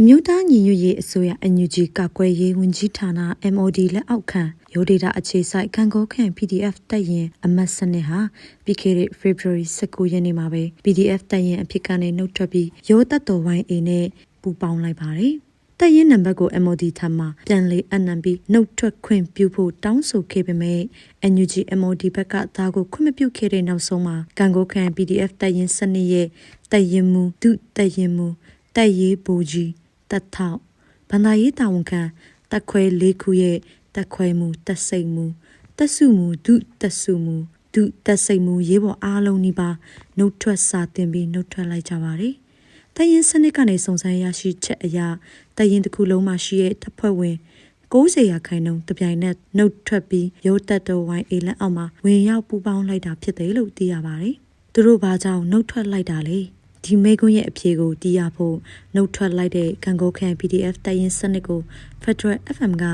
အမျိုးသားညီညွတ်ရေးအစိုးရ NUG ကာကွယ်ရေးဝန်ကြီးဌာန MOD လက်အောက်ခံရိုးဒေတာအခြေစိုက်ခံကောခန့် PDF တပ်ရင်အမတ်စနစ်ဟာပြီးခဲ့တဲ့ February 19ရက်နေ့မှာပဲ PDF တပ်ရင်အဖြစ်ကနေနှုတ်ထွက်ပြီးရိုးတပ်တော်ဝိုင်းအေနဲ့ပူးပေါင်းလိုက်ပါတယ်။တပ်ရင်နံပါတ်ကို MOD ထံမှပြန်လေအနံပြီးနှုတ်ထွက်ခွင့်ပြုဖို့တောင်းဆိုခဲ့ပေမဲ့ NUG MOD ဘက်ကဒါကိုခွင့်မပြုခဲ့တဲ့နောက်ဆုံးမှာကံကိုခန့် PDF တပ်ရင်စနစ်ရဲ့တပ်ရင်မူဒုတပ်ရင်မူတပ်ရေးဘူကြီး တပ်ထောက်ဗန္ဒာရေးတာဝန်ခံတပ်ခွဲလေးခုရဲ့တပ်ခွဲမှုတပ်စိတ်မှုတပ်စုမှုဒုတပ်စုမှုဒုတပ်စိတ်မှုရေးပေါ်အားလုံးဒီပါနှုတ်ထွက်စာတင်ပြီးနှုတ်ထွက်လိုက်ကြပါတယ်တရင်စနစ်ကနေစုံစမ်းရရှိချက်အရာတရင်တစ်ခုလုံးမှာရှိတဲ့တပ်ဖွဲ့ဝင်90ရာခိုင်နှုန်းတပြိုင်နက်နှုတ်ထွက်ပြီးရိုးတက်တော်ဝိုင်းအေလန်အောက်မှာဝင်ရောက်ပူပေါင်းလိုက်တာဖြစ်တယ်လို့သိရပါတယ်။သူတို့ဘာကြောင့်နှုတ်ထွက်လိုက်တာလဲ။ ဒီမေကွန်းရဲ့အဖြေကိုတီးရဖို့နှုတ်ထွက်လိုက်တဲ့ကံကိုခန့် PDF တရင်စနစ်ကို Federal FM က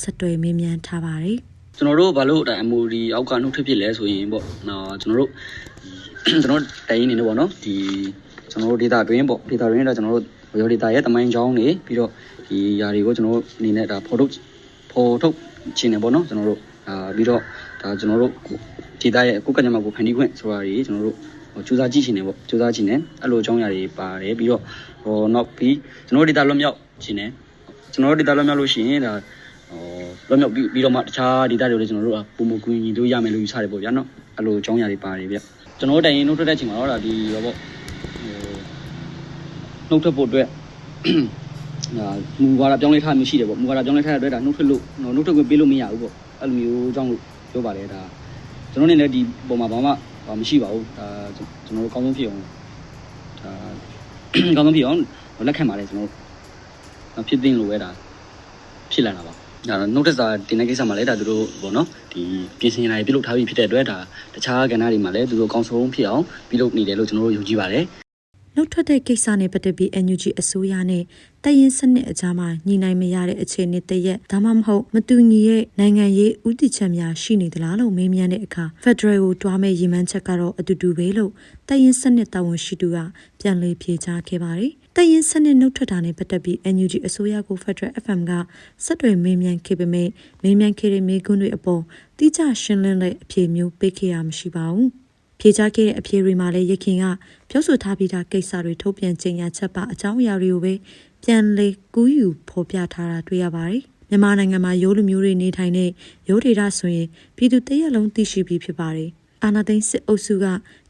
ဆက်တွယ်မေးမြန်းထားပါတယ်။ကျွန်တော်တို့ဘာလို့ဒါ MOD အောက်ကနှုတ်ထွက်ဖြစ်လဲဆိုရင်ပေါ့နော်ကျွန်တော်တို့ကျွန်တော်တိုင်ရင်းနေနေပေါ့နော်ဒီကျွန်တော်တို့ data တွင်းပေါ့ data တွင်းတော့ကျွန်တော်တို့ရော data ရဲ့တမိုင်းချောင်းနေပြီးတော့ဒီຢာတွေကိုကျွန်တော်တို့အနေနဲ့ဒါဖော်ထုတ်ဖော်ထုတ်ခြင်းနေပေါ့နော်ကျွန်တော်တို့အာပြီးတော့ဒါကျွန်တော်တို့ data ရဲ့ကိုယ်ကညမှာကိုဖန်တီးခွင့်ဆိုတာတွေကျွန်တော်တို့ ဟိုစူးစမ်းကြည့်ခြင်းနေပေါ့စူးစမ်းခြင်းနေအဲ့လိုအကြောင်းအရာတွေပါတယ်ပြီးတော့ဟိုနောက်ပြီးကျွန်တော်တို့ data လွတ်မြောက်ခြင်းနေကျွန်တော်တို့ data လွတ်မြောက်လို့ရှိရင်ဒါဟိုလွတ်မြောက်ပြီးပြီးတော့မှတခြား data တွေလည်းကျွန်တော်တို့ပုံမကူညီလို့ရမယ်လို့ယူဆတယ်ပေါ့ဗျာနော်အဲ့လိုအကြောင်းအရာတွေပါတယ်ဗျကျွန်တော်တို့တိုင်ရင်နှုတ်ထွက်တဲ့ချိန်မှာတော့ဒါဒီဟိုပေါ့ဟိုနှုတ်ထွက်ဖို့အတွက်ဒါမူဝါဒပြောင်းလဲထားမျိုးရှိတယ်ပေါ့မူဝါဒပြောင်းလဲထားတဲ့အတွက်ဒါနှုတ်ထွက်လို့နှုတ်ထွက်ခွင့်ပေးလို့မရဘူးပေါ့အဲ့လိုမျိုးအကြောင်းလို့ပြောပါတယ်ဒါကျွန်တော်နေလည်းဒီပုံမှာဘာမှ ဘာမရှိပါဘူးဒါကျွန်တော်တို့အကောင်းဆုံးဖြစ်အောင်ဒါအကောင်းဆုံးဖြစ်အောင်လက်ခံပါတယ်ကျွန်တော်တို့ဖြစ်သိလို့ပဲဒါဖြစ်လာတာပါဒါတော့ notice စာတင်တဲ့ကိစ္စမှာလည်းဒါသူတို့ပေါ့နော်ဒီပြင်ဆင်လာပြုလုပ်ထားပြီးဖြစ်တဲ့အတွက်ဒါတခြားကဏ္ဍတွေမှာလည်းသူတို့အကောင်းဆုံးဖြစ်အောင်ပြုလုပ်နေတယ်လို့ကျွန်တော်တို့ယုံကြည်ပါတယ် နှုတ်ထွက်တဲ့ကိစ္စနဲ့ပတ်သက်ပြီး NUG အစိုးရနဲ့တရင်စနစ်အကြားမှာညီနိုင်မရတဲ့အခြေအနေတရက်ဒါမှမဟုတ်မတူညီရဲ့နိုင်ငံရေးဥတီချက်များရှိနေသလားလို့မေးမြန်းတဲ့အခါ Federal ကိုတွားမဲ့ရည်မှန်းချက်ကတော့အတူတူပဲလို့တရင်စနစ်တာဝန်ရှိသူကပြန်လည်ဖြေကြားခဲ့ပါတယ်တရင်စနစ်နှုတ်ထွက်တာနဲ့ပတ်သက်ပြီး NUG အစိုးရကို Federal FM ကဆက်တွယ်မေးမြန်းခဲ့ပေမဲ့မေးမြန်းခဲ့တဲ့မေးခွန်းတွေအပေါ်တိကျရှင်းလင်းတဲ့အဖြေမျိုးပေးခဲ့ရမရှိပါဘူး။ ဖြေကြားခဲ့တဲ့အဖြေတွေမှာလည်းရခင်ကပြောဆိုထားပြီးသားကိစ္စတွေထုတ်ပြန်ကြေညာချက်ပါအကြောင်းအရာတွေကိုပဲပြန်လေကူးယူဖော်ပြထားတာတွေ့ရပါတယ်။မြန်မာနိုင်ငံမှာရိုးလူမျိုးတွေနေထိုင်တဲ့ရိုးဒေတာဆိုရင်ပြည်သူတရက်လုံးသိရှိပြီးဖြစ်ပါတယ်။အာနာသိန်းစစ်အုပ်စုက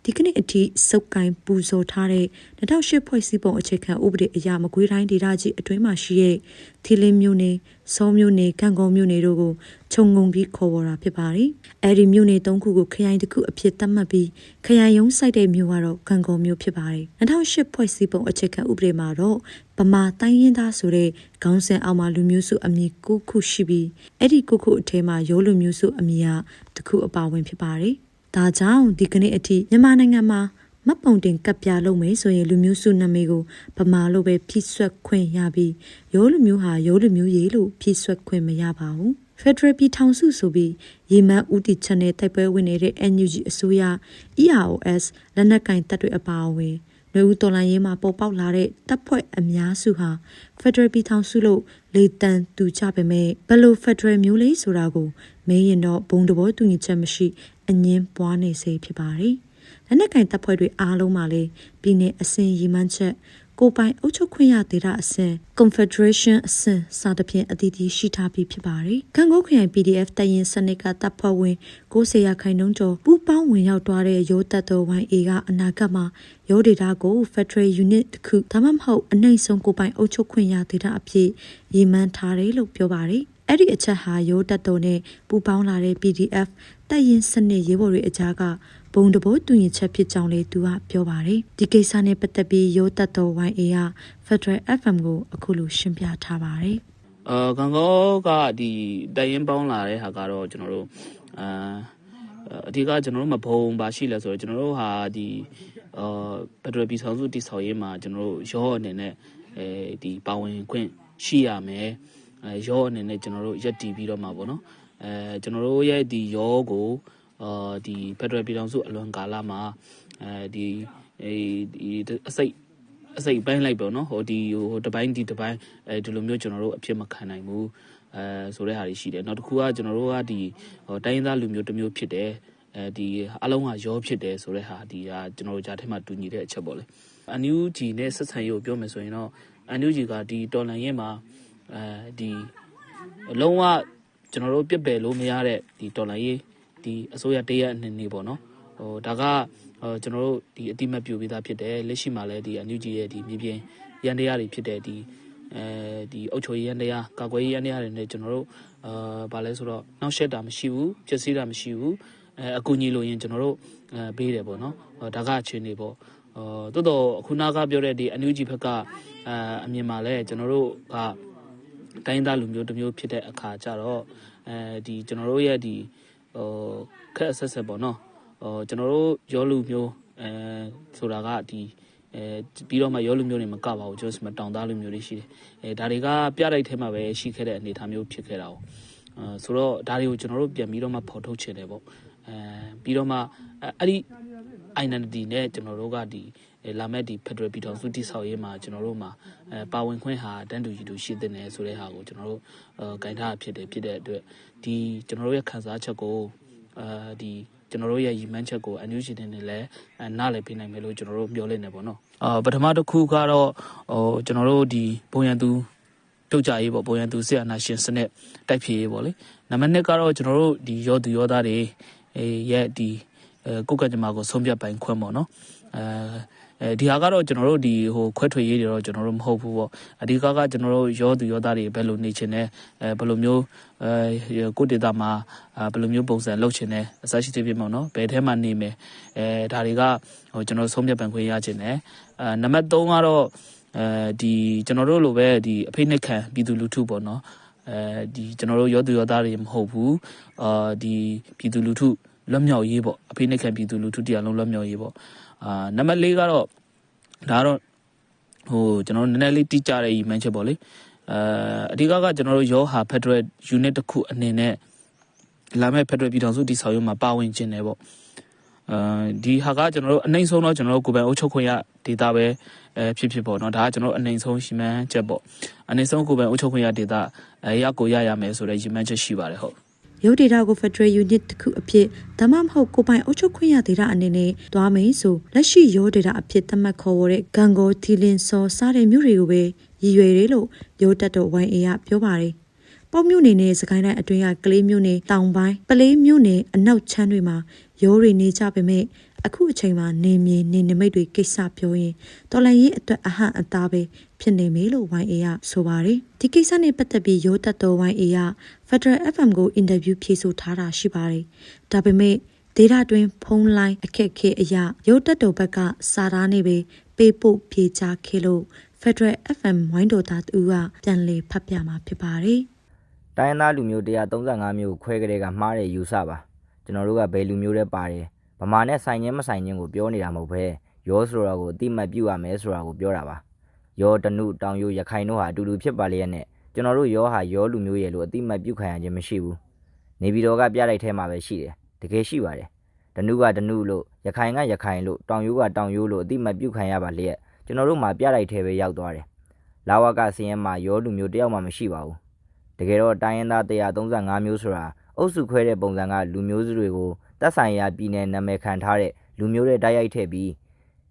ဒီကနေ့အထိစုပ်ကိုင်းပူဇော်ထားတဲ့2008ဖွဲ့စည်းပုံအခြေခံဥပဒေအရမကွေးတိုင်းဒေသကြီးအတွင်းမှာရှိတဲ့သီလင်းမြို့နယ်စောမြို့နယ်ကံကုန်းမြို့နယ်တို့ကိုခြုံငုံပြီးခေါ်ဝေါ်တာဖြစ်ပါတယ်။အဲဒီမြို့နယ်၃ခုကိုခရိုင်တစ်ခုအဖြစ်သတ်မှတ်ပြီးခရိုင်ရုံးစိုက်တဲ့မြို့ကတော့ကံကုန်းမြို့ဖြစ်ပါတယ်။2008ဖွဲ့စည်းပုံအခြေခံဥပဒေမှာတော့ဗမာတိုင်းရင်းသားဆိုတဲ့ခေါင်းစဉ်အောက်မှာလူမျိုးစုအမည်၉ခုရှိပြီးအဲ့ဒီ၉ခုအထဲမှာရိုးလူမျိုးစုအမည်ကတစ်ခုအပါဝင်ဖြစ်ပါတယ်။ ဒါကြောင့်ဒီကနေ့အထိမြန်မာနိုင်ငံမှာမတ်ပုံတင်ကပ်ပြလုပ်မယ်ဆိုရင်လူမျိုးစုနာမည်ကိုဗမာလိုပဲဖြည့်ဆွက်ခွင့်ရပြီးရိုးလူမျိုးဟာရိုးလူမျိုးရေးလို့ဖြည့်ဆွက်ခွင့်မရပါဘူး။ Federal ပြည်ထောင်စုဆိုပြီးရေမန်းဦးတီချက်နဲ့တိုက်ပွဲဝင်နေတဲ့ NUG အစိုးရ EROS လက်နက်ကင်တပ်တွေအပါအဝင်နှွေဦးတော်လိုင်းရေးမှာပေါ်ပေါက်လာတဲ့တပ်ဖွဲ့အများစုဟာ Federal ပြည်ထောင်စုလို့လေတန်တူကြပေမဲ့ဘယ်လို Federal မျိုးလေးဆိုတာကိုမေးရင်တော့ဘုံတဘောတူညီချက်မရှိ အငင်းပွားနေစေဖြစ်ပါတယ်။လက်နက်ကင်တပ်ဖွဲ့တွေအားလုံးမှာလည်းပြည်내အစဉ်ရီမှန်းချက်ကိုပိုင်အုပ်ချုပ်ခွင့်ရဒေတာအဆင့် Confederation အဆင့်စသဖြင့်အသီးသီးရှိထားပြီးဖြစ်ပါတယ်။ခံကိုခရိုင် PDF တရင်စနစ်ကတပ်ဖွဲ့ဝင်90ရာခိုင်နှုန်းကျော်ပူးပေါင်းဝင်ရောက်သွားတဲ့ရိုးတပ်တော် YA ကအနာဂတ်မှာရိုးဒေတာကို Federal Unit တစ်ခုဒါမှမဟုတ်အနိုင်ဆုံးကိုပိုင်အုပ်ချုပ်ခွင့်ရဒေတာအဖြစ်ရည်မှန်းထားတယ်လို့ပြောပါတယ်။ အဲ့ဒီအချက်ဟာရိုးတပ်တော်နဲ့ပူးပေါင်းလာတဲ့ PDF တပ်ရင်စနစ်ရေးဘော်တွေအကြားကဘုံတဘောတူညီချက်ဖြစ်ကြောင်းလေးသူကပြောပါတယ်ဒီကိစ္စနဲ့ပတ်သက်ပြီးရိုးတက်တော် YA က Federal FM ကိုအခုလိုရှင်းပြထားပါတယ်အာကံကောကဒီတိုင်ရင်ပေါင်းလာတဲ့ဟာကတော့ကျွန်တော်တို့အာအဓိကကျွန်တော်တို့မဘုံပါရှိလဲဆိုတော့ကျွန်တော်တို့ဟာဒီအာဖက်ဒရယ်ပြည်ဆောင်စုတည်ဆောက်ရေးမှာကျွန်တော်တို့ရောအနေနဲ့အဲဒီပါဝင်ခွင့်ရှိရမယ် အဲရောအနေနဲ့ကျွန်တော်တို့ရက်တည်ပြီးတော့မှာပေါ့နော်အဲကျွန်တော်တို့ရဲ့ဒီရောကိုအာဒီဖက်ဒရယ်ပြည်ထောင်စုအလွန်ကာလမှာအဲဒီအဲဒီအစိတ်အစိတ်ပိုင်းလိုက်ပေါ့နော်ဟိုဒီဟိုတစ်ပိုင်းဒီတစ်ပိုင်းအဲဒီလိုမျိုးကျွန်တော်တို့အဖြစ်မခံနိုင်ဘူးအဲဆိုတဲ့ဟာတွေရှိတယ်နောက်တစ်ခုကကျွန်တော်တို့ကဒီဟိုတိုင်းရင်းသားလူမျိုးတစ်မျိုးဖြစ်တယ်အဲဒီအလုံးကရောဖြစ်တယ်ဆိုတဲ့ဟာဒီကကျွန်တော်တို့ကြားထဲမှာတူညီတဲ့အချက်ပေါ့လေအန်ယူဂျီနဲ့ဆက်ဆံရေးကိုပြောမယ်ဆိုရင်တော့အန်ယူဂျီကဒီတော်လန်ရဲ့မှာ အဲဒီလုံးဝကျွန်တော်တို့ပြစ်ပယ်လို့မရတဲ့ဒီတော်လန်ရေးဒီအစိုးရတရက်အနေနဲ့ပေါ့နော်ဟိုဒါကဟိုကျွန်တော်တို့ဒီအတိမတ်ပြူပြီးသားဖြစ်တယ်လက်ရှိမှာလည်းဒီအန်ယူဂျီရဲ့ဒီမြေပြင်ရန်တရားတွေဖြစ်တဲ့ဒီအဲဒီအုတ်ချိုရန်တရားကာကွယ်ရန်တရားတွေနဲ့ကျွန်တော်တို့အာဗာလဲဆိုတော့နောက်ရှက်တာမရှိဘူးဖြစ်စည်းတာမရှိဘူးအဲအကူညီလို့ရင်ကျွန်တော်တို့အဲပေးတယ်ပေါ့နော်ဟောဒါကအခြေအနေပေါ့အော်တိုးတော့ခုနကပြောတဲ့ဒီအန်ယူဂျီဘက်ကအာအမြင်မှာလဲကျွန်တော်တို့က တိုင်းသားလူမျိုးတစ်မျိုးဖြစ်တဲ့အခါကျတော့အဲဒီကျွန်တော်တို့ရဲ့ဒီဟိုခက်ဆက်ဆက်ပေါ့နော်ဟိုကျွန်တော်တို့ရောလူမျိုးအဲဆိုတာကဒီအဲပြီးတော့မှရောလူမျိုးတွေမကပါဘူးကျွန်တော်စမတောင်သားလူမျိုးတွေရှိတယ်အဲဒါတွေကပြတိုက်ထဲမှာပဲရှိခဲ့တဲ့အနေအထားမျိုးဖြစ်ခဲ့တာ哦အဲဆိုတော့ဒါတွေကိုကျွန်တော်တို့ပြန်ပြီးတော့မှဖော်ထုတ်ချင်တယ်ပေါ့အဲပြီးတော့မှအဲ့ဒီ identity နဲ့ကျွန်တော်တို့ကဒီ လာမဲ့ဒီ Federal ပြည်ထောင်စုတည်ဆောက်ရေးမှာကျွန်တော်တို့မှာအဲပါဝင်ခွင့်ဟာတန်းတူရည်တူရှိတဲ့နယ်ဆိုတဲ့ဟာကိုကျွန်တော်တို့အဲဂိုင်ထားဖြစ်တယ်ဖြစ်တဲ့အတွက်ဒီကျွန်တော်တို့ရဲ့ခံစားချက်ကိုအဲဒီကျွန်တော်တို့ရဲ့ရည်မှန်းချက်ကိုအန်ယူဂျီနေနဲ့လည်းနားလည်ပေးနိုင်မယ်လို့ကျွန်တော်တို့ပြောလင်းနေပါတော့အာပထမတစ်ခုကတော့ဟိုကျွန်တော်တို့ဒီဘုံရန်သူတုတ်ကြရေးပေါ့ဘုံရန်သူဆရာနာရှင်စနစ်တိုက်ဖြည့်ရေးပေါ့လေနံပါတ်1ကတော့ကျွန်တော်တို့ဒီရောသူရောသားတွေအဲရဲ့ဒီအဲကိုကကြမကိုဆုံးဖြတ်ပိုင်ခွင့်ပေါ့နော်အဲ အဲဒီဟာကတော့ကျွန်တော်တို့ဒီဟိုခွဲထွက်ရေးတွေတော့ကျွန်တော်တို့မဟုတ်ဘူးပေါ့အဓိကကကျွန်တော်တို့ရောသူရောသားတွေဘယ်လိုနေချင်လဲအဲဘယ်လိုမျိုးအဲကိုဒေတာမှာဘယ်လိုမျိုးပုံစံလုပ်ချင်လဲအစရှိသေးပြီပေါ့နော်ဘယ်ထဲမှာနေမယ်အဲဒါတွေကဟိုကျွန်တော်ဆုံးဖြတ်ပိုင်ခွင့်ရချင်တယ်အဲနံပါတ်3ကတော့အဲဒီကျွန်တော်တို့လိုပဲဒီအဖိနှိတ်ခံပြည်သူလူထုပေါ့နော်အဲဒီကျွန်တော်တို့ရောသူရောသားတွေမဟုတ်ဘူးအာဒီပြည်သူလူထု လွတ်မြောက်ရေးပေါ့အဖိနှိတ်ခံပြည်သူလူထုတရားလုံးလွတ်မြောက်ရေးပေါ့အာနံပါတ်4ကတော့ဒါကတော့ဟိုကျွန်တော်တို့နည်းနည်းလေးတိကျတဲ့ email ချက်ပေါ့လေအဲအဓိကကကျွန်တော်တို့ရောဟာ Federal Unit တစ်ခုအနေနဲ့လာမဲ့ Federal ပြည်ထောင်စုတည်ဆောက်ရေးမှာပါဝင်ခြင်းတယ်ပေါ့အဲဒီဟာကကျွန်တော်တို့အနိုင်ဆုံးတော့ကျွန်တော်တို့ကိုယ်ပိုင်အုပ်ချုပ်ခွင့်ရဒေတာပဲအဲဖြစ်ဖြစ်ပေါ့နော်ဒါကကျွန်တော်တို့အနိုင်ဆုံးရှိမှန်းချက်ပေါ့အနိုင်ဆုံးကိုယ်ပိုင်အုပ်ချုပ်ခွင့်ရဒေတာအဲရကိုရရမယ်ဆိုတဲ့ရည်မှန်းချက်ရှိပါတယ်ဟုတ် ရုပ်ဒေတာကို Federal Unit တစ်ခုအဖြစ်ဒါမှမဟုတ်ကိုပိုင်အုပ်ချုပ်ခွင့်ရဒေတာအနေနဲ့သွားမယ်ဆိုလက်ရှိရုပ်ဒေတာအဖြစ်သတ်မှတ်ခေါ်ဝေါ်တဲ့ဂန်ကိုတီလင်စောစားတဲ့မြို့တွေကိုပဲရည်ရွယ်တယ်လို့ရုပ်တက်တော် YA ကပြောပါတယ်။ပေါ့မြို့နယ်နဲ့စကိုင်းတိုင်းအတွင်းကကလေးမြို့နယ်တောင်ပိုင်းပလေးမြို့နယ်အနောက်ချမ်းတွေမှာရိုးတွေနေကြပေမဲ့ အခုအချိန်မှာနေမြေနေနမိတ်တွေကိစ္စပြောရင်တော်လန်ရေးအတွက်အဟန့်အသားပဲဖြစ်နေမေလို့ YA ကဆိုပါတယ်ဒီကိစ္စနဲ့ပတ်သက်ပြီးရိုးတက်တော် YA က Federal FM ကိုအင်တာဗျူးဖြေဆိုထားတာရှိပါတယ်ဒါပေမဲ့ဒေတာတွင်ဖုန်းလိုင်းအခက်အခဲအရာရိုးတက်တော်ဘက်ကစာသားနေပဲပေးပို့ဖြေချခဲ့လို့ Federal FM ဝိုင်းတော်သားတူကပြန်လည်ဖတ်ပြမှာဖြစ်ပါတယ်တိုင်းရင်းသားလူမျိုး135မျိုးခွဲကြတဲ့ကမှားတဲ့ယူဆပါကျွန်တော်တို့ကဘယ်လူမျိုးတွေပါတယ် ဗမာနဲ့ဆိုင်ချင်းမဆိုင်ချင်းကိုပြောနေတာမဟုတ်ဘဲရောဆိုတာကိုအတိမတ်ပြုရမယ်ဆိုတာကိုပြောတာပါရောတနုတောင်ယိုရခိုင်တို့ဟာအတူတူဖြစ်ပါလျက်နဲ့ကျွန်တော်တို့ရောဟာရောလူမျိုးရဲ့လို့အတိမတ်ပြုခံရခြင်းမရှိဘူးနေပြည်တော်ကပြလိုက်ထဲမှာပဲရှိတယ်တကယ်ရှိပါတယ်တနုကတနုလို့ရခိုင်ကရခိုင်လို့တောင်ယိုကတောင်ယိုလို့အတိမတ်ပြုခံရပါလျက်ကျွန်တော်တို့မှာပြလိုက်ထဲပဲရောက်သွားတယ်လာဝကစင်းရဲမှာရောလူမျိုးတယောက်မှမရှိပါဘူးတကယ်တော့တိုင်းရင်းသား135မျိုးဆိုတာအုပ်စုခွဲတဲ့ပုံစံကလူမျိုးစုတွေကို တပ်ဆိုင်ရာပြည်နယ်နာမည်ခံထားတဲ့လူမျိုးတွေတိုက်ရိုက်ထည့်ပြီး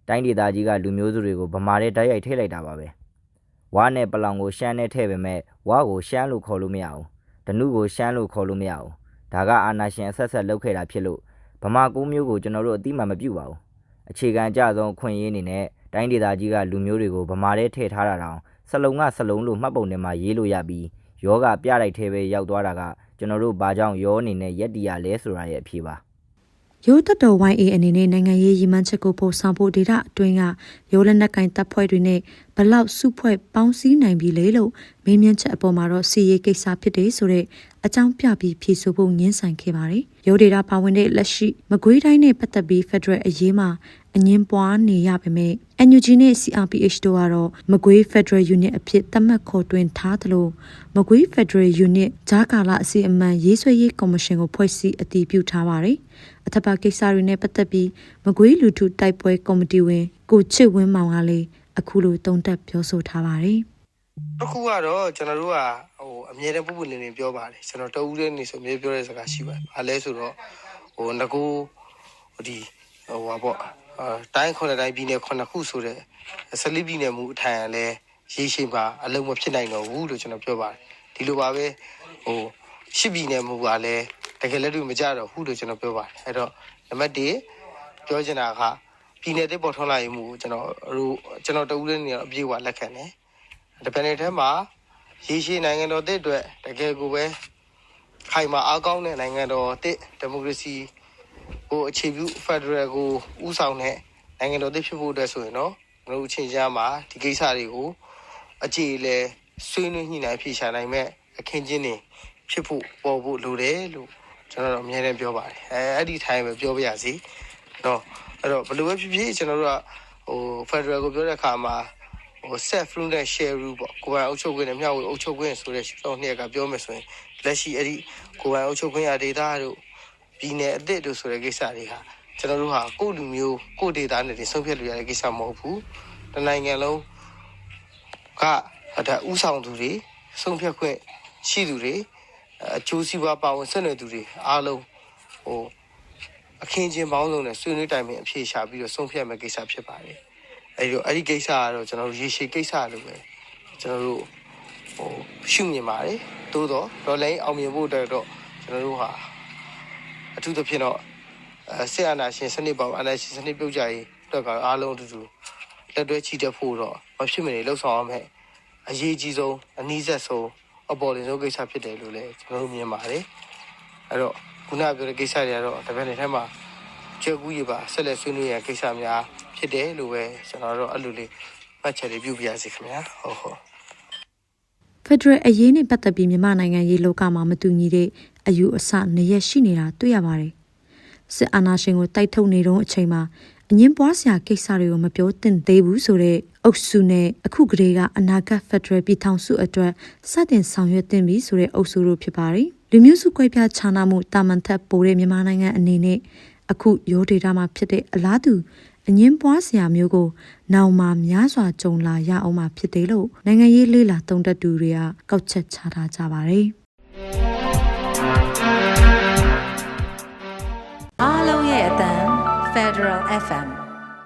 တိုင်းဒေသကြီးကလူမျိုးစုတွေကိုဗမာတွေတိုက်ရိုက်ထည့်လိုက်တာပါပဲဝါနဲ့ပလောင်ကိုရှမ်းနဲ့ထည့်ပေမဲ့ဝါကိုရှမ်းလို့ခေါ်လို့မရဘူးဒနုကိုရှမ်းလို့ခေါ်လို့မရဘူးဒါကအာနာရှင်အဆက်ဆက်လုပ်ခဲ့တာဖြစ်လို့ဗမာကိုမျိုးကိုကျွန်တော်တို့အတိမမပြုတ်ပါဘူးအခြေခံကြဆုံးအခွင့်အရေးအနေနဲ့တိုင်းဒေသကြီးကလူမျိုးတွေကိုဗမာတွေထည့်ထားတာတောင်စလုံးကစလုံးလို့မှတ်ပုံထဲမှာရေးလို့ရပြီးယောဂပြလိုက်သေးပဲရောက်သွားတာကကျွန်တော်တို့ဘာကြောင့်ယောအနေနဲ့ရက်တီရလဲဆိုတာရဲ့အဖြေပါ ရိုးတက်တော် YA အနေနဲ့နိုင်ငံရေးရည်မှန်းချက်ကိုပို့ဆောင်ဖို့ဒေတာအတွင်းကရိုးလက်နက်ကင်တပ်ဖွဲ့တွေနဲ့ဘလောက်စုဖွဲ့ပေါင်းစည်းနိုင်ပြီလေလို့မေးမြန်းချက်အပေါ်မှာတော့စီရေးကိစ္စဖြစ်တယ်ဆိုတဲ့အကြောင်းပြပြီးဖြေဆိုဖို့ငင်းဆန်ခဲ့ပါတယ်။ ရိုးဒေတာပါဝင်တဲ့လက်ရှိမကွေးတိုင်းနဲ့ပတ်သက်ပြီး Federal အရေးမှာအငင်းပွားနေရပေမဲ့ NUG နဲ့ CRPH တို့ကတော့မကွေး Federal Unit အဖြစ်သတ်မှတ်ခေါ်တွင်ထားသလိုမကွေး Federal Unit ဂျာကာလာအစီအမံရေးဆွဲရေးကော်မရှင်ကိုဖွဲ့စည်းအတည်ပြုထားပါတယ်။အထက်ပါကိစ္စတွေနဲ့ပတ်သက်ပြီးမကွေးလူထုတိုက်ပွဲကော်မတီဝင်ကိုချစ်ဝင်းမောင်ကလည်းအခုလိုတုံ့တက်ပြောဆိုထားပါတယ်။ တစ်ခုကတော့ကျွန်တော်တို့ကဟိုအမြဲတမ်းပုပ်ပုလင်းလင်းပြောပါတယ်ကျွန်တော်တဦးလေးနေဆိုအမြဲပြောတဲ့စကားရှိပါတယ်။ဘာလဲဆိုတော့ဟိုငကိုဟိုဒီဟိုဟာပေါ့အာတိုင်းခုနှစ်တိုင်းပြည်နယ်ခုနှစ်ခုဆိုတဲ့ဆလီပြည်နယ်မူအထိုင်ကလည်းရေးရှိပါအလုံးမဖြစ်နိုင်တော့ဘူးလို့ကျွန်တော်ပြောပါတယ်။ဒီလိုပါပဲဟိုရှစ်ပြည်နယ်မူကလည်းတကယ်လက်တွေ့မကြတော့ဘူးလို့ကျွန်တော်ပြောပါတယ်။အဲ့တော့နံပါတ်1ပြောချင်တာကပြည်နယ်တစ်ပေါ်ထွန်းလာရင်မူကိုကျွန်တော်တို့ကျွန်တော်တဦးလေးနေတော့အပြည့်အဝလက်ခံတယ်။ ဒီပန်နယ်ထဲမှာရေရှည်နိုင်ငံတော်တစ်အတွက်တကယ်ကိုပဲခိုင်မာအားကောင်းတဲ့နိုင်ငံတော်တစ်ဒီမိုကရေစီကိုအခြေပြုဖက်ဒရယ်ကိုဥဆောင်တဲ့နိုင်ငံတော်တစ်ဖြစ်ဖို့အတွက်ဆိုရင်တော့ကျွန်တော်တို့အချင်းချင်းမှာဒီကိစ္စတွေကိုအကြည်လဲဆွေးနွေးညှိနှိုင်းဖြေရှာနိုင်မဲ့အခင်းချင်းတွေဖြစ်ဖို့ပေါ်ဖို့လိုတယ်လို့ကျွန်တော်တို့အများနဲ့ပြောပါတယ်အဲအဲ့ဒီထိုင်ပဲပြောပြရစီနော်အဲ့တော့ဘယ်လိုပဲဖြစ်ဖြစ်ကျွန်တော်တို့ကဟိုဖက်ဒရယ်ကိုပြောတဲ့အခါမှာ ဟို set fruit နဲ့ share rule ပေါ့ကိုယ်ပိုင်အုပ်ချုပ်ခွင့်နဲ့မျှဝေအုပ်ချုပ်ခွင့်ဆိုတဲ့ရှုထောင့်နှစ်ကပြောမယ်ဆိုရင်လက်ရှိအဲ့ဒီကိုယ်ပိုင်အုပ်ချုပ်ခွင့်ရဒေတာတို့ပြည်နယ်အသစ်တို့ဆိုတဲ့ကိစ္စတွေဟာကျွန်တော်တို့ဟာကိုယ့်လူမျိုးကိုယ့်ဒေတာနဲ့တင်ဆုံးဖြတ်လို့ရတဲ့ကိစ္စမဟုတ်ဘူးတနိုင်ငံလုံးကဒါဥဆောင်သူတွေဆုံးဖြတ်ခွင့်ရှိသူတွေအကျိုးစီးပွားပါဝင်ဆက်နွယ်သူတွေအားလုံးဟိုအခင်းချင်းပေါင်းစုံနဲ့ဆွေးနွေးတိုင်ပင်အဖြေရှာပြီးတော့ဆုံးဖြတ်မဲ့ကိစ္စဖြစ်ပါတယ် အဲ့ဒီတော့အဲ့ဒီကိစ္စကတော့ကျွန်တော်တို့ရေရှည်ကိစ္စလို့ပဲကျွန်တော်တို့ဟိုရှုမြင်ပါတယ်သို့တော့ဒေါ်လာအောင်မြင်ဖို့အတွက်တော့ကျွန်တော်တို့ဟာအထူးသဖြင့်တော့အဲဆရာနာရှင်စနစ်ပေါ်အနာရှင်စနစ်ပြုတ်ကြရေးအတွက်ကအားလုံးအတူတူလက်တွဲချီတက်ဖို့တော့မဖြစ်မနေလှုပ်ဆောင်ရမယ်အရေးကြီးဆုံးအနည်းဆက်ဆုံးအပေါ်တင်ဆုံးကိစ္စဖြစ်တယ်လို့လည်းကျွန်တော်တို့မြင်ပါတယ်အဲ့တော့ခုနပြောတဲ့ကိစ္စတွေကတော့တပည့်တွေထဲမှာကျောက်ကူးရပါဆက်လက်ဆွေးနွေးရကိစ္စများ ဖြစ်တယ်လို့ပဲကျွန်တော်တို့အဲ့လိုလေးမှတ်ချက်လေးပြုပြရစီခင်ဗျာဟုတ်ဟုတ်ဖက်ဒရယ်အရေးနဲ့ပတ်သက်ပြီးမြန်မာနိုင်ငံရေးလောကမှာမတူညီတဲ့အယူအဆနှစ်ရက်ရှိနေတာတွေ့ရပါတယ်။စစ်အာဏာရှင်ကိုတိုက်ထုတ်နေတုန်းအချိန်မှာအငင်းပွားစရာကိစ္စတွေကိုမပြောသင့်သေးဘူးဆိုတဲ့အုပ်စုနဲ့အခုကလေးကအနာဂတ်ဖက်ဒရယ်ပြည်ထောင်စုအတွက်စတင်ဆောင်ရွက်သင့်ပြီဆိုတဲ့အုပ်စုတို့ဖြစ်ပါတယ်။လူမျိုးစုကွဲပြားခြားနားမှုတာမန်ထက်ပိုတဲ့မြန်မာနိုင်ငံအနေနဲ့အခုရိုးဒေတာမှာဖြစ်တဲ့အလားတူ အငင်းပွားစရာမျိုးကိုနောင်မှာများစွာကြုံလာရအောင်မှာဖြစ်တယ်လို့နိုင်ငံရေးလေးလာသုံးသပ်သူတွေကကောက်ချက်ချထားကြပါတယ်။အားလုံးရဲ့အတန် Federal FM